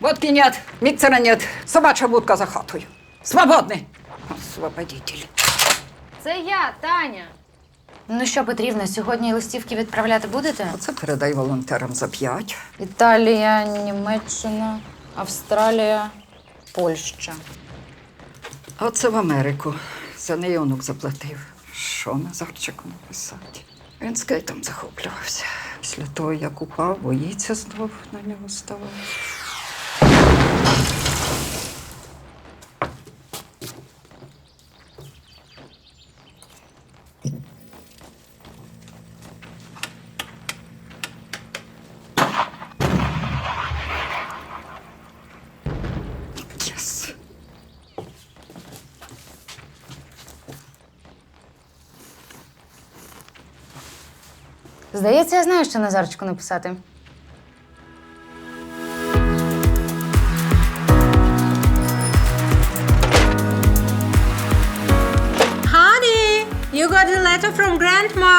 Водки нет, миксера нет, собачья будка за хатою. Свободны! Освободитель. Це я, Таня. Ну що, Петрівна, сьогодні листівки відправляти будете? Оце передай волонтерам за п'ять. Італія, Німеччина, Австралія, Польща. А Оце в Америку. За неї онук заплатив. Що Назарчику написати? Він скейтом захоплювався. Після того, як упав, боїться знов на нього ставати. Здається, я знаю, що Назарчику написати. You got a letter from Grandma.